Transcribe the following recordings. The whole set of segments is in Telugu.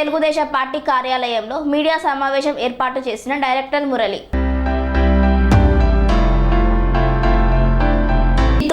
తెలుగుదేశం పార్టీ కార్యాలయంలో మీడియా సమావేశం ఏర్పాటు చేసిన డైరెక్టర్ మురళి.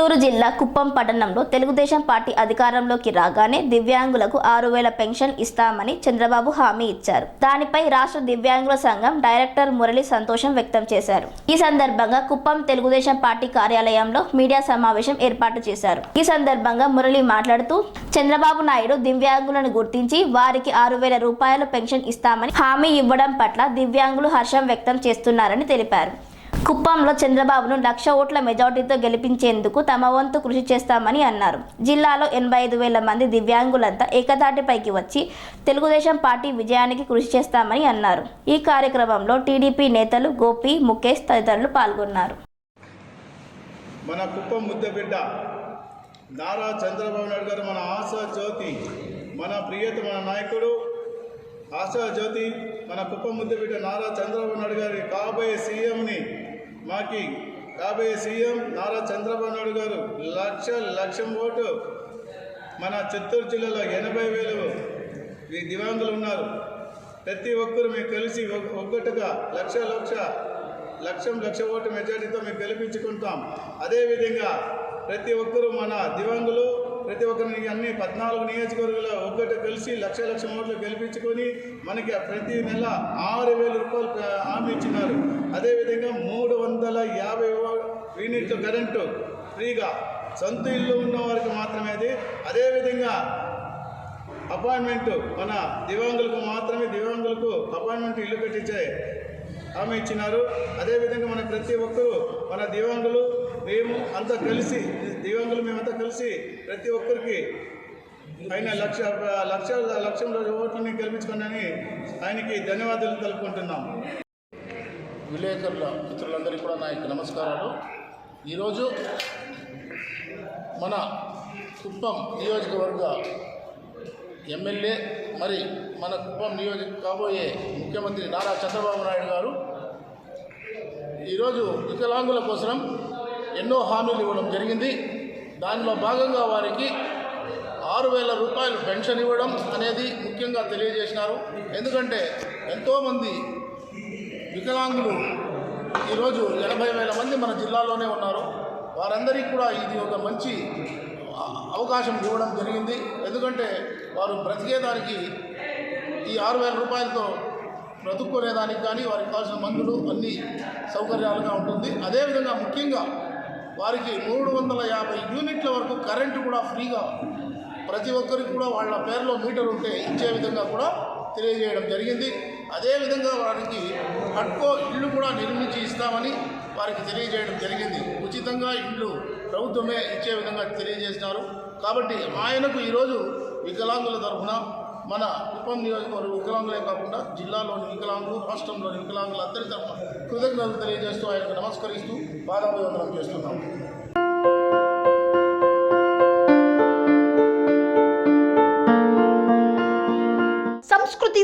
చిత్తూరు జిల్లా కుప్పం పట్టణంలో తెలుగుదేశం పార్టీ అధికారంలోకి రాగానే దివ్యాంగులకు ఆరు వేల పెన్షన్ ఇస్తామని చంద్రబాబు హామీ ఇచ్చారు. దానిపై రాష్ట్ర దివ్యాంగుల సంఘం డైరెక్టర్ మురళి సంతోషం వ్యక్తం చేశారు. ఈ సందర్భంగా కుప్పం తెలుగుదేశం పార్టీ కార్యాలయంలో మీడియా సమావేశం ఏర్పాటు చేశారు. ఈ సందర్భంగా మురళి మాట్లాడుతూ చంద్రబాబు నాయుడు దివ్యాంగులను గుర్తించి వారికి ఆరు వేల రూపాయల పెన్షన్ ఇస్తామని హామీ ఇవ్వడం పట్ల దివ్యాంగులు హర్షం వ్యక్తం చేస్తున్నారని తెలిపారు. కుప్పంలో చంద్రబాబును లక్ష ఓట్ల మెజార్టీతో గెలిపించేందుకు తమ వంతు కృషి చేస్తామని అన్నారు. జిల్లాలో ఎనభై ఐదు వేల మంది దివ్యాంగులంతా ఏకతాటిపైకి వచ్చి తెలుగుదేశం పార్టీ విజయానికి కృషి చేస్తామని అన్నారు. ఈ కార్యక్రమంలో టీడీపీ నేతలు గోపి ముఖేష్ తదితరులు పాల్గొన్నారు. మన కుప్పం ముద్దబిడ్డ నారా చంద్రబాబు నాయుడు గారు మన ఆశా జ్యోతి మన ప్రియత మన నాయకుడు ఆశా జ్యోతి మన కుప్పం ముద్దబిడ్డ నారా చంద్రబాబు నాయుడు గారి కాబోయే సీఎంని మాకి కాబోయే సీఎం నారా చంద్రబాబు నాయుడు గారు లక్ష లక్షం ఓటు. మన చిత్తూరు జిల్లాలో ఎనభై వేలు ఈ దివ్యాంగులు ఉన్నారు. ప్రతి ఒక్కరు మేము కలిసి ఒక్కటిగా లక్ష లక్ష లక్షం లక్ష ఓటు మెజారిటీతో మేము గెలిపించుకుంటాం. అదేవిధంగా ప్రతి ఒక్కరు మన దివ్యాంగులు ప్రతి ఒక్కరిని అన్ని పద్నాలుగు నియోజకవర్గాలు ఒక్కటి కలిసి లక్ష లక్ష ఓట్లు గెలిపించుకొని మనకి ప్రతి నెల ఆరు వేల రూపాయలు హామీ ఇచ్చినారు. అదేవిధంగా మూడు వందల యాభై కరెంటు ఫ్రీగా సొంత ఇల్లు ఉన్న వారికి మాత్రమే అది. అదేవిధంగా అపాయింట్మెంట్ మన దివ్యాంగులకు మాత్రమే దివ్యాంగులకు అపాయింట్మెంట్ ఇల్లు కట్టించే హామీ ఇచ్చినారు. అదేవిధంగా మన ప్రతి ఒక్కరూ మన దివ్యాంగులు మేము అంతా కలిసి దివ్యాంగులు మేమంతా కలిసి ప్రతి ఒక్కరికి ఆయన లక్ష లక్ష లక్షం ఓట్లని గెలిపించుకున్నాని ఆయనకి ధన్యవాదాలు తెలుపుకుంటున్నాం. విలేకరుల మిత్రులందరికీ కూడా నా యొక్క నమస్కారాలు. ఈరోజు మన కుప్పం నియోజకవర్గ ఎమ్మెల్యే మరి మన కుప్పం నియోజక కాబోయే ముఖ్యమంత్రి నారా చంద్రబాబు నాయుడు గారు ఈరోజు వికలాంగుల కోసం ఎన్నో హామీలు ఇవ్వడం జరిగింది. దానిలో భాగంగా వారికి ఆరు వేల రూపాయలు పెన్షన్ ఇవ్వడం అనేది ముఖ్యంగా తెలియజేసినారు. ఎందుకంటే ఎంతోమంది వికలాంగులు ఈరోజు ఎనభై వేల మంది మన జిల్లాలోనే ఉన్నారు. వారందరికీ కూడా ఇది ఒక మంచి అవకాశం ఇవ్వడం జరిగింది. ఎందుకంటే వారు బ్రతికేదానికి ఈ ఆరు వేల రూపాయలతో బ్రతుక్కునేదానికి కానీ వారికి కావాల్సిన మందులు అన్ని సౌకర్యాలుగా ఉంటుంది. అదేవిధంగా ముఖ్యంగా వారికి మూడు వందల యాభై యూనిట్ల వరకు కరెంటు కూడా ఫ్రీగా ప్రతి ఒక్కరికి కూడా వాళ్ళ పేరులో మీటర్ ఉంటే ఇచ్చే విధంగా కూడా తెలియజేయడం జరిగింది. అదేవిధంగా వారికి హట్కో ఇల్లు కూడా నిర్మించి ఇస్తామని వారికి తెలియజేయడం జరిగింది. ఉచితంగా ఇల్లు ప్రభుత్వమే ఇచ్చే విధంగా తెలియజేసినారు. కాబట్టి ఆయనకు ఈరోజు వికలాంగుల తరఫున మన కుప్పం నియోజకవర్గ వికలాంగులే కాకుండా జిల్లాలోని వికలాంగులు రాష్ట్రంలోని వికలాంగులు అందరి తరఫున కృతజ్ఞతలు తెలియజేస్తూ ఆయనకు నమస్కరిస్తూ పాదాభివందనం చేస్తున్నాం.